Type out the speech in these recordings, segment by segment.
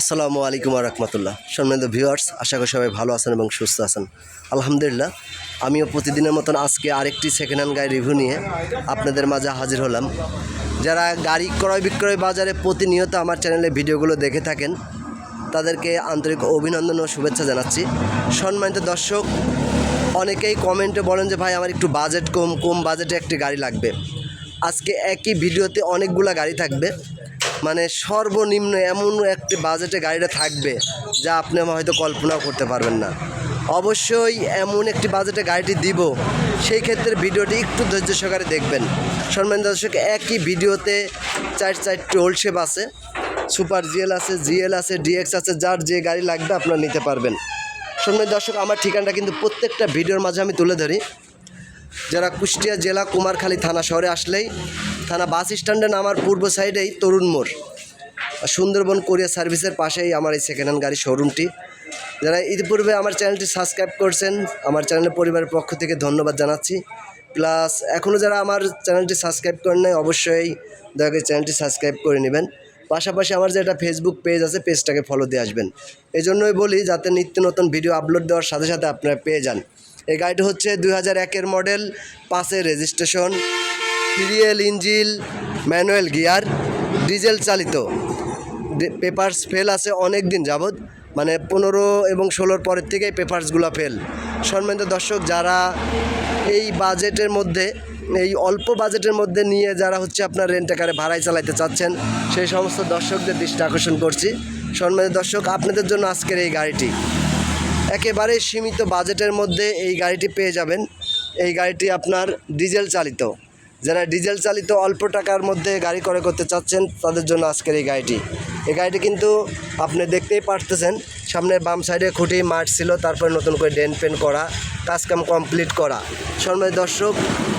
আসসালামু আলাইকুম রহমতুল্লাহ সম্মানিত ভিউয়ার্স, আশা করি সবাই ভালো আছেন এবং সুস্থ আছেন। আলহামদুলিল্লাহ, আমিও প্রতিদিনের মতন আজকে আরেকটি সেকেন্ড হ্যান্ড গাড়ি রিভিউ নিয়ে আপনাদের মাঝে হাজির হলাম। যারা গাড়ি ক্রয় বিক্রয় বাজারে প্রতিনিয়ত আমার চ্যানেলে ভিডিওগুলো দেখে থাকেন, তাদেরকে আন্তরিক অভিনন্দন ও শুভেচ্ছা জানাচ্ছি। সম্মানিত দর্শক, অনেকেই কমেন্টে বলেন যে, ভাই, আমার একটু বাজেট কম কম বাজেটে একটি গাড়ি লাগবে। আজকে একই ভিডিওতে অনেকগুলা গাড়ি থাকবে। মানে সর্বনিম্ন এমন একটি বাজেটে গাড়িটা থাকবে যা আপনি আমার হয়তো কল্পনাও করতে পারবেন না। অবশ্যই এমন একটি বাজেটে গাড়িটি দিব, সেই ক্ষেত্রে ভিডিওটি একটু ধৈর্য সহকারে দেখবেন। সম্মানিত দর্শক, একই ভিডিওতে চার চারটি ওল্ড শেপ আছে সুপার জিএল আছে জিএল আছে ডিএক্স আছে, যার যে গাড়ি লাগবে আপনারা নিতে পারবেন। সম্মানিত দর্শক, আমার ঠিকানাটা কিন্তু প্রত্যেকটা ভিডিওর মাঝে আমি তুলে ধরি। যারা কুষ্টিয়া জেলা, কুমারখালী থানা শহরে আসলেই থানা বাস স্ট্যান্ডে নামার পূর্ব সাইডেই তরুণ মোড়। সুন্দরবন কোরিয়ার সার্ভিসের পাশেই আমার এই সেকেন্ড হ্যান্ড গাড়ির শোরুমটি যারা ইতিপূর্বে আমার চ্যানেলটি সাবস্ক্রাইব করছেন, আমার চ্যানেলের পরিবারের পক্ষ থেকে ধন্যবাদ জানাচ্ছি। প্লাস এখনও যারা আমার চ্যানেলটি সাবস্ক্রাইব করেন নাই, অবশ্যই দয়া করে চ্যানেলটি সাবস্ক্রাইব করে নেবেন। পাশাপাশি আমার যে একটা ফেসবুক পেজ আছে পেজটাকে ফলো দিয়ে আসবেন। এই জন্যই বলি, যাতে নিত্য নতুন ভিডিও আপলোড দেওয়ার সাথে সাথে আপনারা পেয়ে যান। এই গাড়িটি হচ্ছে দুই হাজার একের মডেল পাঁচের registration serial, engine, manual gear, diesel চালিত। পেপারস ফেল আছে অনেক দিন যাবৎ। মানে পনেরো এবং ষোলোর পরের থেকেই পেপারসগুলো ফেল। সম্মানিত দর্শক, যারা এই বাজেটের মধ্যে, এই অল্প বাজেটের মধ্যে নিয়ে যারা হচ্ছে আপনার রেন্টাকারে ভাড়ায় চালাইতে চাচ্ছেন, সেই সমস্ত দর্শকদের দৃষ্টি আকর্ষণ করছি। সম্মানিত দর্শক, আপনাদের জন্য আজকের এই গাড়িটি। একেবারে সীমিত বাজেটের মধ্যে এই গাড়িটি পেয়ে যাবেন। এই গাড়িটি আপনার ডিজেল চালিত। যারা ডিজেল চালিত অল্প টাকার মধ্যে গাড়ি করে করতে চাচ্ছেন, তাদের জন্য আজকের এই গাড়িটি। এই গাড়িটি কিন্তু আপনি দেখতেই পারতেছেন সামনের বাম সাইডে খুঁটি, মাঠ ছিল, তারপরে নতুন করে ডেন পেন করা কাজকাম কমপ্লিট করা। সম্মানিত দর্শক,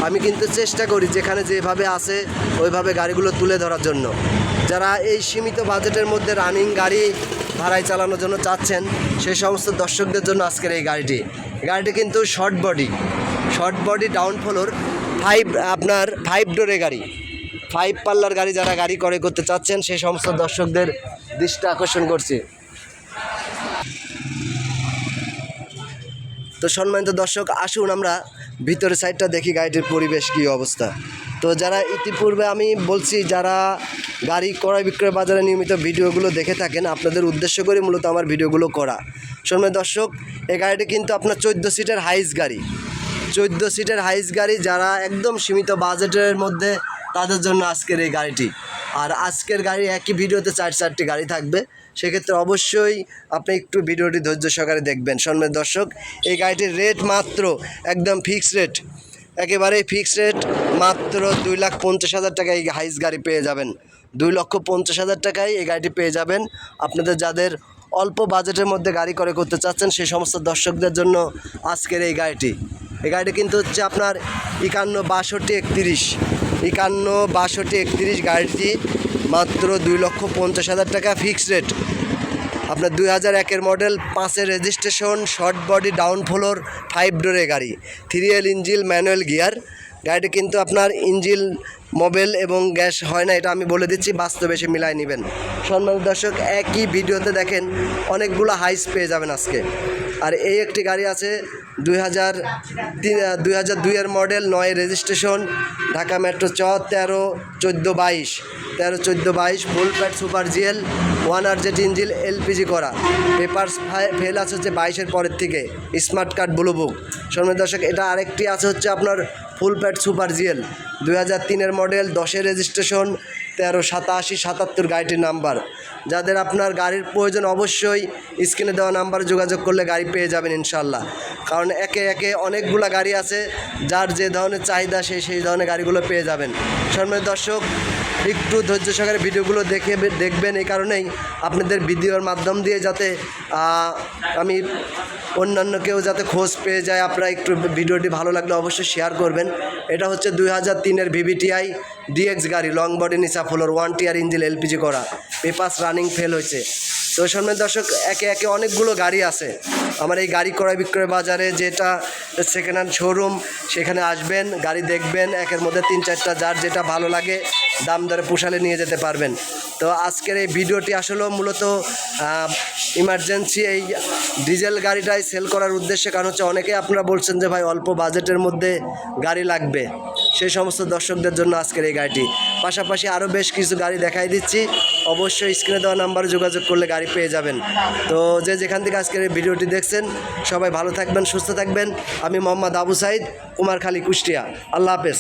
আমি কিন্তু চেষ্টা করি যেখানে যেভাবে আছে, ওইভাবে গাড়িগুলো তুলে ধরার জন্য। যারা এই সীমিত বাজেটের মধ্যে রানিং গাড়ি ভাড়ায় চালানোর জন্য চাচ্ছেন সেই সমস্ত দর্শকদের জন্য আজকের এই গাড়িটি। গাড়িটি কিন্তু short body short body down floor five আপনার ফাইভ ডোরে গাড়ি। ফাইভ পাল্লার গাড়ি যারা গাড়ি করে করতে চাচ্ছেন, সেই সমস্ত দর্শকদের দৃষ্টি আকর্ষণ করছি। তো সম্মানিত দর্শক, আসুন আমরা ভিতরের সাইডটা দেখি গাড়িটির পরিবেশ কী অবস্থা। তো যারা ইতিপূর্বে আমি বলছি, যারা গাড়ি ক্রয় বিক্রয় বাজারে নিয়মিত ভিডিওগুলো দেখে থাকেন, আপনাদের উদ্দেশ্য করে মূলত আমার ভিডিওগুলো করা। সম্মানিত দর্শক, এই গাড়িটি কিন্তু আপনার চোদ্দ সিটের হাইস গাড়ি। চোদ্দ সিটের হাইস গাড়ি যারা একদম সীমিত বাজেটের মধ্যে তাদের জন্য আজকের এই গাড়িটি। আর আজকের গাড়ি একই ভিডিওতে চার চারটি গাড়ি থাকবে। সেক্ষেত্রে অবশ্যই আপনি একটু ভিডিওটি ধৈর্য সহকারে দেখবেন। সম্মানিত দর্শক, এই গাড়িটির রেট মাত্র একদম ফিক্স রেট একেবারে ফিক্স রেট মাত্র দুই লাখ পঞ্চাশ হাজার টাকায় এই হাইস গাড়ি পেয়ে যাবেন। দুই লক্ষ পঞ্চাশ হাজার টাকায় এই গাড়িটি পেয়ে যাবেন। আপনাদের যাদের অল্প বাজেটের মধ্যে গাড়ি করে করতে চাচ্ছেন, সেই সমস্ত দর্শকদের জন্য আজকের এই গাড়িটি। এই গাড়িটি কিন্তু হচ্ছে আপনার একান্ন, বাষট্টি, একত্রিশ। একান্ন, বাষট্টি, একত্রিশ গাড়িটি মাত্র দুই লক্ষ পঞ্চাশ হাজার টাকা ফিক্সড রেট আপনার দুই হাজার একের মডেল পাঁচের registration short body down floor five ডোরে গাড়ি। থ্রি ইঞ্জিল ম্যানুয়াল গিয়ার গাড়িটি কিন্তু আপনার ইঞ্জিল মোবাইল এবং গ্যাস হয় না, এটা আমি বলে দিচ্ছি, বাস্তবে এসে মিলাই নেবেন। সম্মানিত দর্শক, একই ভিডিওতে দেখেন, অনেকগুলো হাইস পেয়ে যাবেন আজকে। আর এই একটি গাড়ি আছে দুই হাজার তিন দুই হাজার দুইয়ের মডেল, নয় রেজিস্ট্রেশন ঢাকা মেট্রো চ, তেরো চোদ্দ বাইশ। তেরো চোদ্দ বাইশ ফুল প্যাট super GL one R Z engine LPG করা। পেপারস ফেল আছে হচ্ছে বাইশের পরের থেকে। স্মার্ট কার্ড ব্লু বুক সম্মানিত দর্শক, এটা আরেকটি আছে হচ্ছে আপনার ফুল প্যাট সুপার জিএল দুই হাজার তিনের মডেল দশের রেজিস্ট্রেশন তেরো, সাতাশি, সাতাত্তর গাড়িটির নাম্বার। যাদের আপনার গাড়ির প্রয়োজন অবশ্যই স্ক্রিনে দেওয়া নাম্বারে যোগাযোগ করলে গাড়ি পেয়ে যাবেন ইনশাল্লাহ কারণ একে একে অনেকগুলো গাড়ি আছে, যার যে ধরনের চাহিদা সেই সেই ধরনের গাড়িগুলো পেয়ে যাবেন। সম্মানিত দর্শক, একটু ধৈর্য সহকারে ভিডিওগুলো দেখে দেখবেন এই কারণেই আপনাদের ভিডিওর মাধ্যম দিয়ে যাতে আমি অন্যান্য কেউ যাতে খোঁজ পেয়ে যায়, আপনারা একটু ভিডিওটি ভালো লাগলে অবশ্যই শেয়ার করবেন। এটা হচ্ছে দুই হাজার তিনের ভিভিটিআই ডিএক্স গাড়ি long body floor one tier engine LPG করা। পেপাস রানিং ফেল হয়েছে। তো সম্মান দর্শক একে একে অনেকগুলো গাড়ি আছে। আমার এই গাড়ি ক্রয় বিক্রয় বাজারে যেটা সেকেন্ড হ্যান্ড শোরুম সেখানে আসবেন, গাড়ি দেখবেন, একের মধ্যে তিন চারটা যার যেটা ভালো লাগে, দাম দরে পোষালে নিয়ে যেতে পারবেন। তো আজকের এই ভিডিওটি আসলে মূলত ইমার্জেন্সি এই ডিজেল গাড়িটাই সেল করার উদ্দেশ্যে, কারণ হচ্ছে অনেকে আপনারা বলছেন যে, ভাই, অল্প বাজেটের মধ্যে গাড়ি লাগবে। সেই সমস্ত দর্শকদের জন্য আজকের এই গাড়িটি। পাশাপাশি আরও বেশ কিছু গাড়ি দেখাই দিচ্ছি। অবশ্যই স্ক্রিনে দেওয়া নাম্বারে যোগাযোগ করলে গাড়ি পেয়ে যাবেন। তো যে যেখান থেকে আজকের ভিডিওটি দেখছেন, সবাই ভালো থাকবেন, সুস্থ থাকবেন। আমি মোহাম্মদ আবু সাইদ কুমারখালী কুষ্টিয়া। আল্লাহ হাফেজ।